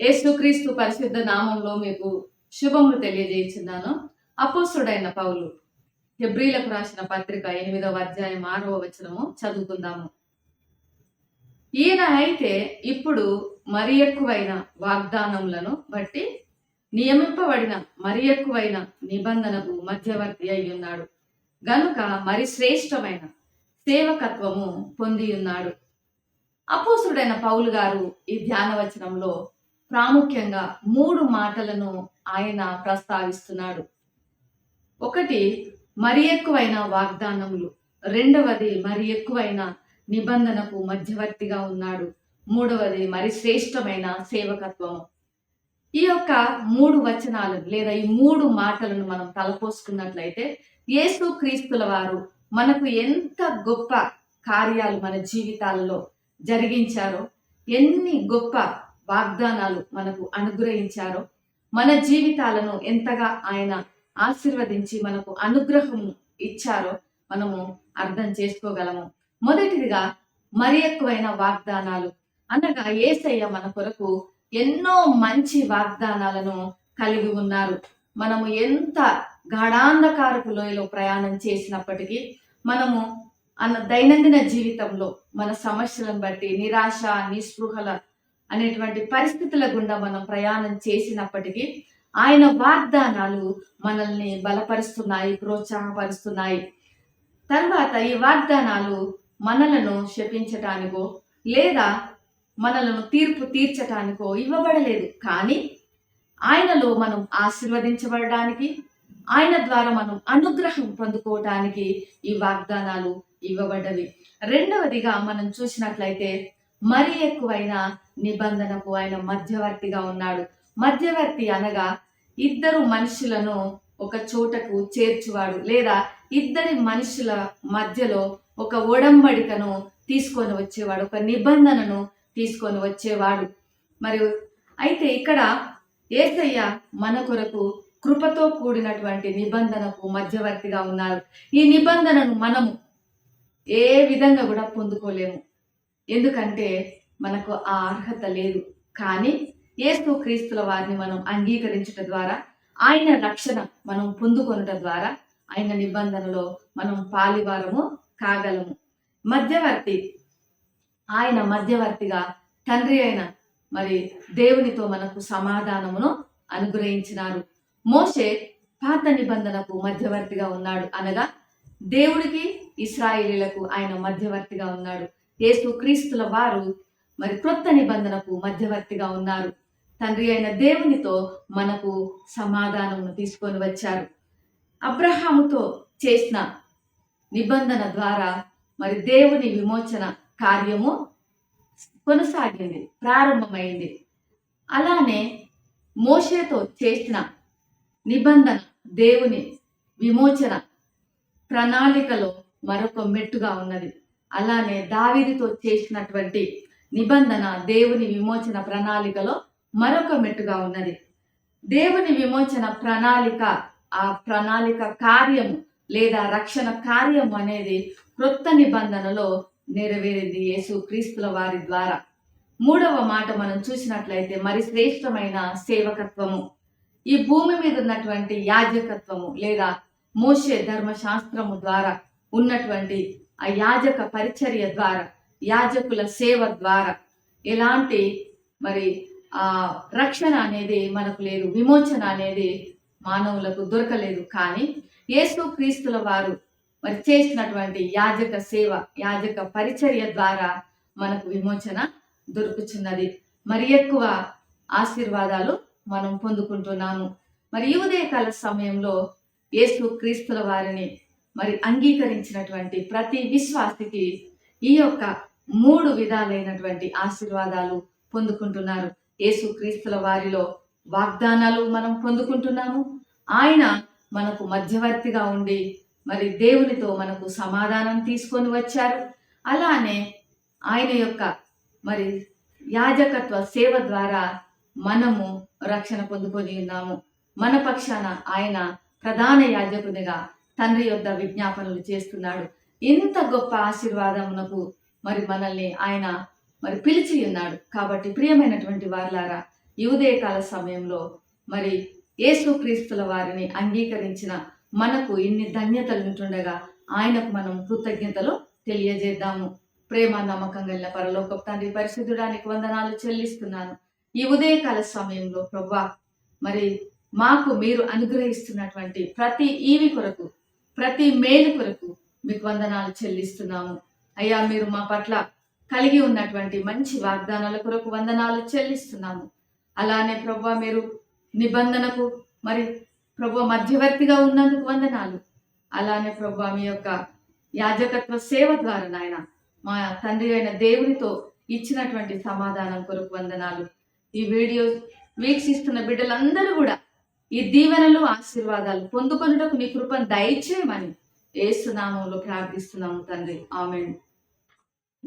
యేసుక్రీస్తు పరిశుద్ధ నామంలో మీకు శుభములు తెలియజేయించున్నాను. అపోసుడైన పౌలు హెబ్రిలకు రాసిన పత్రిక ఎనిమిదవ అధ్యాయం ఆరవ వచనము చదువుకుందాము. ఈయన అయితే ఇప్పుడు మరి ఎక్కువైన వాగ్దానములను బట్టి నియమింపబడిన మరి ఎక్కువైన నిబంధనకు మధ్యవర్తి అయి ఉన్నాడు గనుక మరి శ్రేష్టమైన సేవకత్వము పొంది ఉన్నాడు అపోసుడైన పౌలు గారు ఈ ధ్యాన వచనంలో ప్రాముఖ్యంగా మూడు మాటలను ఆయన ప్రస్తావిస్తున్నాడు. ఒకటి మరి ఎక్కువైన వాగ్దానములు. రెండవది మరి ఎక్కువైన నిబంధనకు మధ్యవర్తిగా ఉన్నాడు. మూడవది మరి శ్రేష్టమైన సేవకత్వము ఈ యొక్క మూడు వచనాలు లేదా ఈ మూడు మాటలను మనం తలపోసుకున్నట్లయితే యేసు క్రీస్తుల వారు మనకు ఎంత గొప్ప కార్యాలు మన జీవితాలలో జరిగించారో ఎన్ని గొప్ప వాగ్దానాలు మనకు అనుగ్రహించారో మన జీవితాలను ఎంతగా ఆయన ఆశీర్వదించి మనకు అనుగ్రహం ఇచ్చారో మనము అర్థం చేసుకోగలము. మొదటిదిగా మరి ఎక్కువైన వాగ్దానాలు. అనగా ఏసయ్య మన కొరకు ఎన్నో మంచి వాగ్దానాలను కలిగి ఉన్నారు. మనము ఎంత గాఢాంధకారపు లోయలో ప్రయాణం చేసినప్పటికీ మనము అన్న దైనందిన జీవితంలో మన సమస్యలను బట్టి నిరాశ నిస్పృహల అనేటువంటి పరిస్థితుల గుండా మనం ప్రయాణం చేసినప్పటికీ ఆయన వాగ్దానాలు మనల్ని బలపరుస్తున్నాయి ప్రోత్సాహపరుస్తున్నాయి. తర్వాత ఈ వాగ్దానాలు మనలను శపించటానికో లేదా మనలను తీర్పు తీర్చటానికో ఇవ్వబడలేదు. కానీ ఆయనలో మనం ఆశీర్వదించబడడానికి ఆయన ద్వారా మనం అనుగ్రహం పొందుకోవటానికి ఈ వాగ్దానాలు ఇవ్వబడ్డవి. రెండవదిగా మనం చూసినట్లయితే మరి ఎక్కువైన నిబంధనకు ఆయన మధ్యవర్తిగా ఉన్నాడు. మధ్యవర్తి అనగా ఇద్దరు మనుషులను ఒక చోటకు చేర్చువాడు లేదా ఇద్దరి మనుషుల మధ్యలో ఒక ఒడంబడికను తీసుకొని వచ్చేవాడు ఒక నిబంధనను తీసుకొని వచ్చేవాడు. మరియు అయితే ఇక్కడ ఏసయ్య మన కొరకు కృపతో కూడినటువంటి నిబంధనకు మధ్యవర్తిగా ఉన్నారు. ఈ నిబంధనను మనము ఏ విధంగా కూడా పొందుకోలేము. ఎందుకంటే మనకు ఆ అర్హత లేదు. కానీ ఏసు క్రీస్తుల వారిని మనం అంగీకరించడం ద్వారా ఆయన రక్షణ మనం పొందుకొనటం ద్వారా ఆయన నిబంధనలో మనం పాలివారము కాగలము. మధ్యవర్తి ఆయన మధ్యవర్తిగా తండ్రి అయిన మరి దేవునితో మనకు సమాధానమును అనుగ్రహించినారు. మోషే పాత నిబంధనకు మధ్యవర్తిగా ఉన్నాడు అనగా దేవుడికి ఇస్రాయేలీలకు ఆయన మధ్యవర్తిగా ఉన్నాడు. యేసు క్రీస్తుల వారు మరి క్రొత్త నిబంధనకు మధ్యవర్తిగా ఉన్నారు. తండ్రి అయిన దేవునితో మనకు సమాధానమును తీసుకొని వచ్చారు. అబ్రహాముతో చేసిన నిబంధన ద్వారా మరి దేవుని విమోచన కార్యము కొనసాగింది ప్రారంభమైంది. అలానే మోషేతో చేసిన నిబంధన దేవుని విమోచన ప్రణాళికలో మరొక మెట్టుగా ఉన్నది. అలానే దావిదితో చేసినటువంటి నిబంధన దేవుని విమోచన ప్రణాళికలో మరొక మెట్టుగా ఉన్నది. దేవుని విమోచన ప్రణాళిక ఆ ప్రణాళిక కార్యము లేదా రక్షణ కార్యము అనేది క్రొత్త నిబంధనలో నెరవేరింది యేసు క్రీస్తుల వారి ద్వారా. మూడవ మాట మనం చూసినట్లయితే మరి శ్రేష్టమైన సేవకత్వము. ఈ భూమి మీద ఉన్నటువంటి యాజకత్వము లేదా మోషే ధర్మశాస్త్రము ద్వారా ఉన్నటువంటి ఆ యాజక పరిచర్య ద్వారా యాజకుల సేవ ద్వారా. ఎలాంటి మరి ఆ రక్షణ అనేది మనకు లేదు. విమోచన అనేది మానవులకు దొరకలేదు. కానీ యేసు క్రీస్తుల వారు మరి చేసినటువంటి యాజక సేవ యాజక పరిచర్య ద్వారా మనకు విమోచన దొరుకుతున్నది మరి ఎక్కువ ఆశీర్వాదాలు మనం పొందుకుంటున్నాము. మరి ఈ ఉదయకాల సమయంలో యేసు క్రీస్తుల వారిని మరి అంగీకరించినటువంటి ప్రతి విశ్వాసికి ఈ యొక్క మూడు విధాలైనటువంటి ఆశీర్వాదాలు పొందుకుంటున్నారు. యేసుక్రీస్తుల వారిలో వాగ్దానాలు మనం పొందుకుంటున్నాము. ఆయన మనకు మధ్యవర్తిగా ఉండి మరి దేవునితో మనకు సమాధానం తీసుకొని వచ్చారు. అలానే ఆయన యొక్క మరి యాజకత్వ సేవ ద్వారా మనము రక్షణ పొందుకొని ఉన్నాము. మన పక్షాన ఆయన ప్రధాన యాజకునిగా తండ్రి యొక్క విజ్ఞాపనలు చేస్తున్నాడు. ఇంత గొప్ప ఆశీర్వాదమునకు మరి మనల్ని ఆయన మరి పిలిచి ఉన్నాడు. కాబట్టి ప్రియమైనటువంటి వారులారా ఈ ఉదయకాల సమయంలో మరి యేసుక్రీస్తుల వారిని అంగీకరించిన మనకు ఇన్ని ధన్యతలు ఉంటుండగా ఆయనకు మనం కృతజ్ఞతలు తెలియజేద్దాము. ప్రేమ నమ్మకం కలిగిన పరలోక తండ్రి పరిశుద్ధుడానికి వందనాలు చెల్లిస్తున్నాను. ఈ ఉదయకాల సమయంలో ప్రభా మరి మాకు మీరు అనుగ్రహిస్తున్నటువంటి ప్రతి ఈవి కొరకు ప్రతి మేలు కొరకు మీకు వందనాలు చెల్లిస్తున్నాము. అయ్యా మీరు మా పట్ల కలిగి ఉన్నటువంటి మంచి వాగ్దానాల కొరకు వందనాలు చెల్లిస్తున్నాము. అలానే ప్రభా మీరు నిబంధనకు మరి ప్రభు మధ్యవర్తిగా ఉన్నందుకు వందనాలు. అలానే ప్రభు మీ యొక్క యాజకత్వ సేవ ద్వారా నాయన మా తండ్రి అయిన దేవునితో ఇచ్చినటువంటి సమాధానం కొరకు వందనాలు. ఈ వీడియో వీక్షిస్తున్న బిడ్డలందరూ కూడా ఈ దీవెనలు ఆశీర్వాదాలు పొందుకొనుటకు నీ కృపను దయచేయమని ఏసునామంలో ప్రార్థిస్తున్నాము తండ్రి. ఆమె